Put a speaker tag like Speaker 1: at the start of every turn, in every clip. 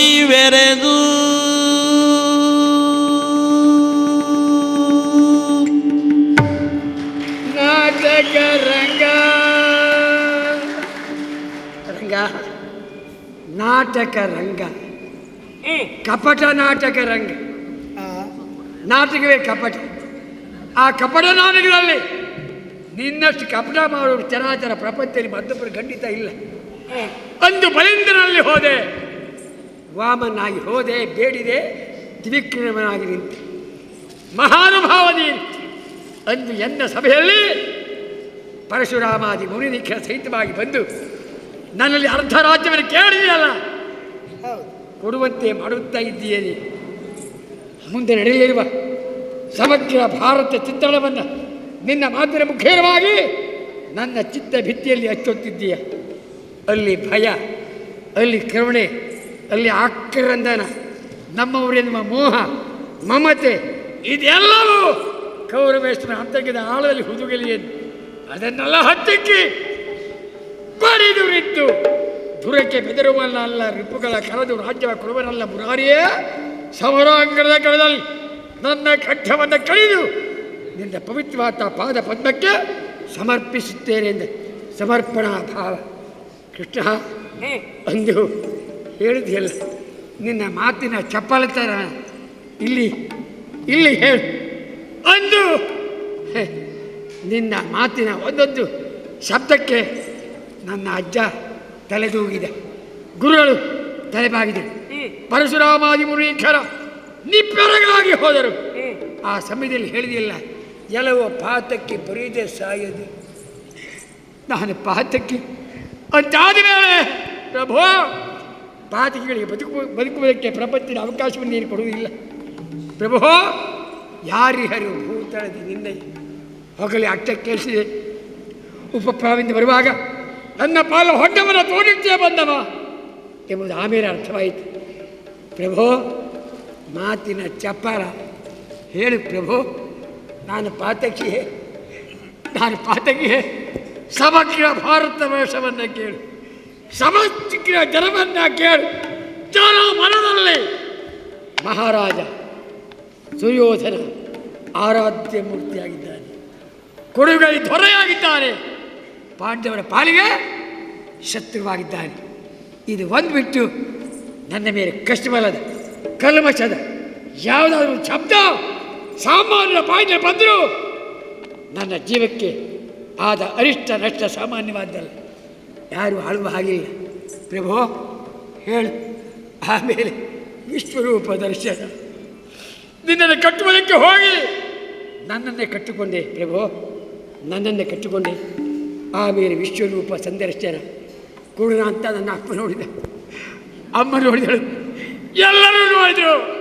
Speaker 1: ನುಡಿವೆರೆದು ನಾಟಕ ರಂಗ. ರಂಗ. ನಾಟಕ ರಂಗ. ಕಪಟ ನಾಟಕ ರಂಗ. ನಾಟಕವೇ ಕಪಟ. ಆ ಕಪಟ ನಾಟಕದಲ್ಲಿ ನಿನ್ನಷ್ಟು ಕಪಟ ಮಾಡೋರು ಚರಾಚರ ಪ್ರಪಂಚದಲ್ಲಿ ಮತ್ತೊಬ್ಬರು ಖಂಡಿತ ಇಲ್ಲ. ಅಂದು ಬಲೇಂದ್ರನಲ್ಲಿ ಹೋದೆ. ವಾಮನಾಗಿ ಹೋದೆ ಬೇಡಿದೆ ದ್ವಿಕ್ರಮನಾಗಿ ನಿಂತೆ. ಮಹಾನುಭಾವದಿ ಅಂದು ಎನ್ನ ಸಭೆಯಲ್ಲಿ ಪರಶುರಾಮಾದಿ ಮುನಿನಿಖರ ಸಹಿತವಾಗಿ ಬಂದು ನನ್ನಲ್ಲಿ ಅರ್ಧ ರಾಜ್ಯವನ್ನು ಕೇಳಿದೆಯಲ್ಲ? ಕೊಡುವಂತೆ ಮಾಡುತ್ತಾ ಇದ್ದೀಯೇ ಮುಂದೆ ನಡೆಯಲಿರುವ ಸಮಗ್ರ ಭಾರತ ಚಿತ್ರಣವನ್ನು ನಿನ್ನ ಮಾತಿನ ಮುಖೇರವಾಗಿ ನನ್ನ ಚಿತ್ತ ಭಿತ್ತಿಯಲ್ಲಿ ಹಚ್ಚುತ್ತಿದ್ದೀಯ ಅಲ್ಲಿ ಭಯ ಅಲ್ಲಿ ಕರುಣೆ ಅಲ್ಲಿ ಆಕ್ರಂದನ ನಮ್ಮವರೆನ್ನುವ ಮೋಹ ಮಮತೆ ಇದೆಲ್ಲವೂ ಕೌರವೇಶ್ವರ ಹತ್ತಕ್ಕಿದ ಆಳದಲ್ಲಿ ಹುದುಗಲಿಯನ್ನು ಅದನ್ನೆಲ್ಲ ಹತ್ತಿಕ್ಕಿ ಬರಿದು ನಿಂತು ದುರಕ್ಕೆ ಬೆದರುವಲ್ಲ ಅಲ್ಲ ರಿಪುಗಳ ಕರೆದು ರಾಜ್ಯವ ಕೊಡುವನಲ್ಲ ಮುರಾರಿಯೇ ಸಮರಾಂಗಣದ ಕಳೆದಲ್ಲಿ ನನ್ನ ಕಂಠವನ್ನು ಕಳೆದು ನಿನ್ನ ಪವಿತ್ರವಾದ ಪಾದ ಪದ್ಮಕ್ಕೆ ಸಮರ್ಪಿಸುತ್ತೇನೆ ಎಂದು. ಸಮರ್ಪಣಾ ಭಾವ. ಕೃಷ್ಣ ಅಂದು ಹೇಳಿದೆಯಲ್ಲ ನಿನ್ನ ಮಾತಿನ ಚಪ್ಪಲತನ ಇಲ್ಲಿ ಇಲ್ಲಿ ಹೇಳು. ಅಂದು ನಿನ್ನ ಮಾತಿನ ಒಂದೊಂದು ಶಬ್ದಕ್ಕೆ ನನ್ನ ಅಜ್ಜ ತಲೆದೂಗಿದೆ. ಗುರುಗಳು ತಲೆಬಾಗಿದೆ. ಪರಶುರಾಮಾದಿ ಮುನೀಖರ ನಿಬ್ಬೆರಗಾಗಿ ಹೋದರು. ಆ ಸಮಯದಲ್ಲಿ ಹೇಳಿದಿಲ್ಲ ಎಲ್ಲವೋ ಪಾತಕ್ಕೆ ಬರೀದೆ ಸಾಯದು. ನಾನು ಪಾತಕ್ಕೆ ಅಂತಾದ ಮೇಲೆ ಪ್ರಭು ಪಾತಕಿಗಳಿಗೆ ಬದುಕು ಬದುಕುವುದಕ್ಕೆ ಪ್ರಪಂಚದ ಅವಕಾಶವನ್ನು ನೀನು ಕೊಡುವುದಿಲ್ಲ. ಪ್ರಭು, ಯಾರಿಹರು ಭೂತಳದಿ ನಿನ್ನೆ ಹೊಗಲಿ ಅಟ್ಟ ಕೇಳಿಸಿದೆ ಉಪಪ್ರಾವಿಂದ ಬರುವಾಗ, ನನ್ನ ಪಾಲು ಹೊಟ್ಟವನ್ನು ತೋಡಿಟ್ಟೇ ಬಂದವ ಎಂಬುದು ಆಮೇಲೆ ಅರ್ಥವಾಯಿತು. ಪ್ರಭೋ, ಮಾತಿನ ಚಪ್ಪರ ಹೇಳು ಪ್ರಭೋ, ನಾನು ಪಾತಕಿಯೇ ನಾನು ಪಾತಕಿಯೇ, ಸಮಗ್ರ ಭಾರತ ವೇಷವನ್ನು ಕೇಳು. ಸಮಗ್ರ ಜನವನ್ನ ಕೇಳಿ ಜನ ಮನದಲ್ಲಿ ಮಹಾರಾಜ ಸುಯೋಧನ ಆರಾಧ್ಯ ಮೂರ್ತಿಯಾಗಿದ್ದಾನೆ. ಕೊಡುಗೈ ದೊರೆಯಾಗಿದ್ದಾನೆ. ಪಾಂಡವರ ಪಾಲಿಗೆ ಶತ್ರುವಾಗಿದ್ದಾನೆ. ಇದು ಒಂದು ಬಿಟ್ಟು ನನ್ನ ಮೇಲೆ ಕಷ್ಟವಲ್ಲದ ಕಲ್ಮಶದ ಯಾವುದಾದ್ರೂ ಶಬ್ದ ಸಾಮಾನ್ಯ ಪಾಂಡ್ಯ ಬಂದರೂ ನನ್ನ ಜೀವಕ್ಕೆ ಆದ ಅರಿಷ್ಟ ನಷ್ಟ ಸಾಮಾನ್ಯವಾದ್ದಲ್ಲ ಯಾರು ಆಳುವ ಹಾಗಿಲ್ಲ. ಪ್ರಭೋ ಹೇಳು. ಆಮೇಲೆ ವಿಶ್ವರೂಪ ದರ್ಶನ. ನಿನ್ನನ್ನು ಕಟ್ಟುವುದಕ್ಕೆ ಹೋಗಿ. ನನ್ನನ್ನೇ ಕಟ್ಟಿಕೊಂಡೆ ಪ್ರಭೋ. ನನ್ನನ್ನೇ ಕಟ್ಟಿಕೊಂಡೆ. ಆಮೇಲೆ ವಿಶ್ವರೂಪ ಸಂದರ್ಶನ. ಕೊಡೋಣ ಅಂತ ನನ್ನ ಅಪ್ಪ ನೋಡಿದೆ. ಅಮ್ಮ ನೋಡಿದಳು. ಎಲ್ಲರೂ ನೋಡಿದರು.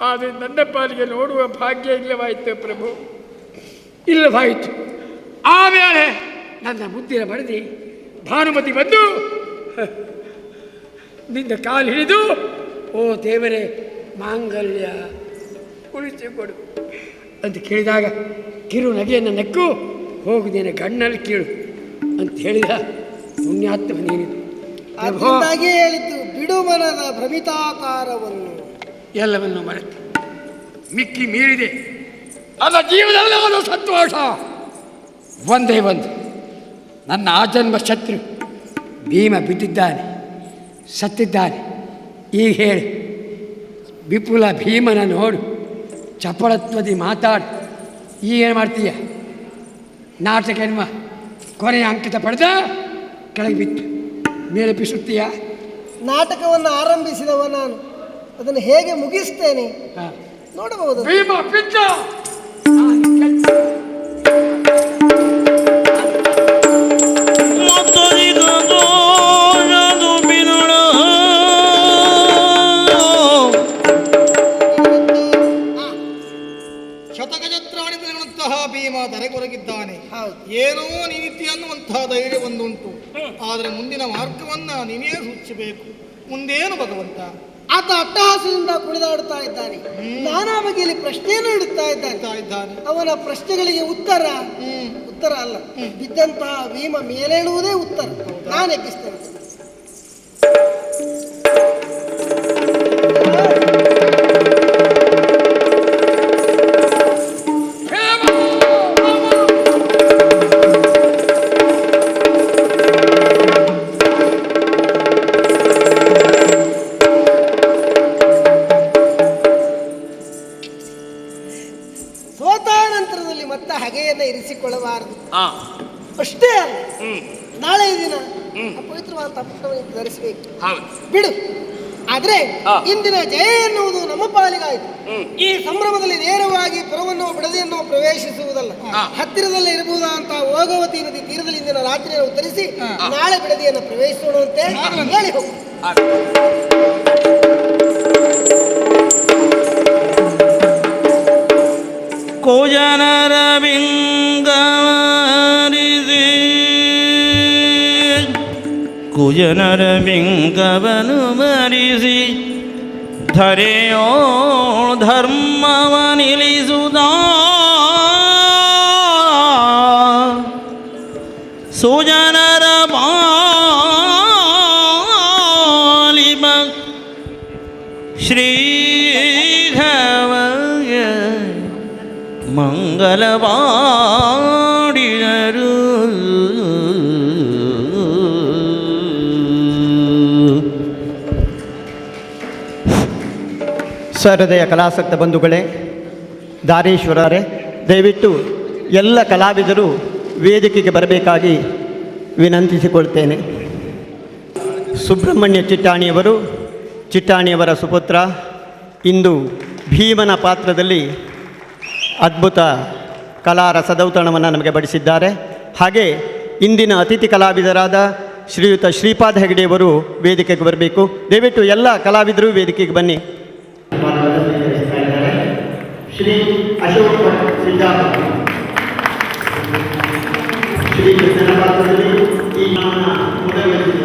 Speaker 1: ಆದರೆ ನನ್ನ ಪಾಲಿಗೆ ನೋಡುವ ಭಾಗ್ಯ ಇಲ್ಲವಾಯಿತು ಪ್ರಭು. ಇಲ್ಲವಾಯಿತು. ಆಮೇಲೆ ನನ್ನ ಮುದ್ದಿನ ಮಡದಿ ಭಾನುಮತಿ ಬಂದು ನಿನ್ನ ಕಾಲು ಹಿಡಿದು ಓ ದೇವರೇ ಮಾಂಗಲ್ಯ ಕೊಡು ಅಂತ ಕೇಳಿದಾಗ ಕಿರು ನಗೆಯನ್ನು ನಕ್ಕು ಹೋಗು ನೀನು ಗಣ್ಣಲ್ಲಿ ಕೀಳು ಅಂತ ಹೇಳಿದ ಪುಣ್ಯಾತ್ಮ
Speaker 2: ನೀನು ಹೇಳಿತು ಬಿಡು ಮನದ ಭ್ರಮಿತಾಕಾರವನ್ನು.
Speaker 1: ಎಲ್ಲವನ್ನು ಮರೆತು ಮಿಕ್ಕಿ ಮೀರಿದೆ. ಅದ ಜೀವನದಲ್ಲಿ ಒಂದು ಸಂತೋಷ. ಒಂದೇ ಒಂದು. ನನ್ನ ಆಜನ್ಮ ಶತ್ರು. ಭೀಮ ಬಿದ್ದಿದ್ದಾನೆ ಸತ್ತಿದ್ದಾನೆ. ಈಗ ಹೇಳಿ ವಿಪುಲ ಭೀಮನ ನೋಡು ಚಪಳತ್ವದಿ ಮಾತಾಡು. ಈಗೇನು ಮಾಡ್ತೀಯ? ನಾಟಕ ಎನ್ನುವ ಕೊನೆಯ ಅಂಕಿತ ಪಡೆದ ಕೆಳಗೆ ಬಿತ್ತು. ಮೇಲೆ ಬಿಸುತ್ತೀಯ
Speaker 2: ನಾಟಕವನ್ನು ಆರಂಭಿಸಿದವ ನಾನು. ಅದನ್ನು ಹೇಗೆ ಮುಗಿಸ್ತೇನೆ? ನೋಡಬಹುದು?
Speaker 1: ಭೀಮ ಬಿದ್ದ!
Speaker 3: ನೀನೇ ಸೂಚಿಸಬೇಕು ಮುಂದೇನು ಭಗವಂತ?
Speaker 2: ಆತ ಅಟ್ಟಹಾಸದಿಂದ ಕುಳಿದಾಡುತ್ತಾ ಇದ್ದಾನೆ. ನಾನಾ ಬಗೆಯಲ್ಲಿ ಪ್ರಶ್ನೆಯನ್ನು ಇಡುತ್ತಾ ಇದ್ದಾನೆ. ಅವನ ಪ್ರಶ್ನೆಗಳಿಗೆ ಉತ್ತರ? ಉತ್ತರ ಅಲ್ಲ. ಬಿದ್ದಂತಹ ಭೀಮ ಮೇಲೇಳುವುದೇ ಉತ್ತರ. ನಾನು ಎಬ್ಬಿಸ್ತೇನೆ ಧರಿಸಬೇಕು
Speaker 1: ಹೌದು.
Speaker 2: ಬಿಡು. ಆದ್ರೆ ಇಂದಿನ ಜಯ ಎನ್ನುವುದು ನಮ್ಮ ಪಾಲಿಗಾಯಿತು. ಈ ಸಂಭ್ರಮದಲ್ಲಿ ನೇರವಾಗಿ ಪುರವನ್ನು ಬಿಡದೆಯನ್ನು ಪ್ರವೇಶಿಸುವುದಲ್ಲ. ಹತ್ತಿರದಲ್ಲಿ ಇರಬಹುದಂತ ಓಗವತಿ ನದಿ ತೀರದಲ್ಲಿ ಇಂದಿನ ರಾತ್ರಿಯನ್ನು ಉತ್ತರಿಸಿ ನಾಳೆ ಬಿಡದಿಯನ್ನು ಪ್ರವೇಶಿಸೋಣಂತೆ ಹೇಳಿ ಹೋಗು.
Speaker 4: ಕುಜನರ ಕುಜನರ ಬಿಂಗವನು ಮರಿಸಿ ಧರೆಯೋ ಧರ್ಮವ ನಿಲ್ಲಿಸುದ ಸುಜನರ ಬಾಲಿಮ ಶ್ರೀಧವಯ ಮಂಗಲವಾಡಿದರು
Speaker 5: ಸಹೃದಯ ಕಲಾಸಕ್ತ ಬಂಧುಗಳೇ, ದಾರೇಶ್ವರರೇ, ದಯವಿಟ್ಟು ಎಲ್ಲ ಕಲಾವಿದರು ವೇದಿಕೆಗೆ ಬರಬೇಕಾಗಿ ವಿನಂತಿಸಿಕೊಳ್ತೇನೆ. ಸುಬ್ರಹ್ಮಣ್ಯ ಚಿಟ್ಟಾಣಿಯವರು, ಚಿಟ್ಟಾಣಿಯವರ ಸುಪುತ್ರ, ಇಂದು ಭೀಮನ ಪಾತ್ರದಲ್ಲಿ ಅದ್ಭುತ ಕಲಾ ರಸದೌತಣವನ್ನು ನಮಗೆ ಬಡಿಸಿದ್ದಾರೆ. ಹಾಗೆ ಇಂದಿನ ಅತಿಥಿ ಕಲಾವಿದರಾದ ಶ್ರೀಯುತ ಶ್ರೀಪಾದ ಹೆಗಡೆಯವರು ವೇದಿಕೆಗೆ ಬರಬೇಕು. ದಯವಿಟ್ಟು ಎಲ್ಲ ಕಲಾವಿದರು ವೇದಿಕೆಗೆ ಬನ್ನಿ. श्री अशोक भट्ट सिद्धार्थ। श्री कृष्णपात्र की नामना मुदगति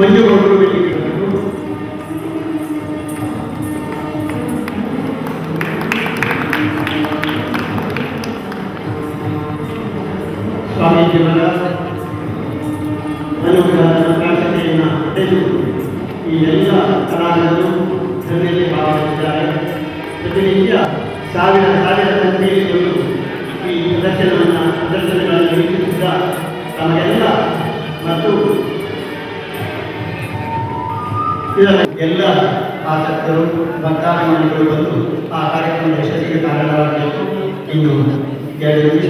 Speaker 5: ಮಂಜುಗೌಡರು ವೇದಿಕೆಗೆ ಬರಬೇಕು. ಸ್ವಾಮೀಜಿಯವರ ಅನುಗ್ರಹದ ಪ್ರಕಾಶತೆಯನ್ನು ಪಡೆದು ಈ ಎಲ್ಲ ಕಲಾವಿದರು ಇದರಲ್ಲಿ ಭಾಗವಹಿಸಿದ್ದಾರೆ ಪ್ರತಿನಿತ್ಯ ಸಾವಿರ ಸಾವಿರ ಸಂಖ್ಯೆಯಲ್ಲಿ ಎಲ್ಲ ಆಸಕ್ತರು ಭಕ್ತಾಭಿಮಾನಿಗಳು ಬಂದು ಆ ಕಾರ್ಯಕ್ರಮದ ಯಶಸ್ಸಿಗೆ ಕಾರಣವಾಗಬೇಕು ಇನ್ನು ಎರಡು ನಿಮಿಷ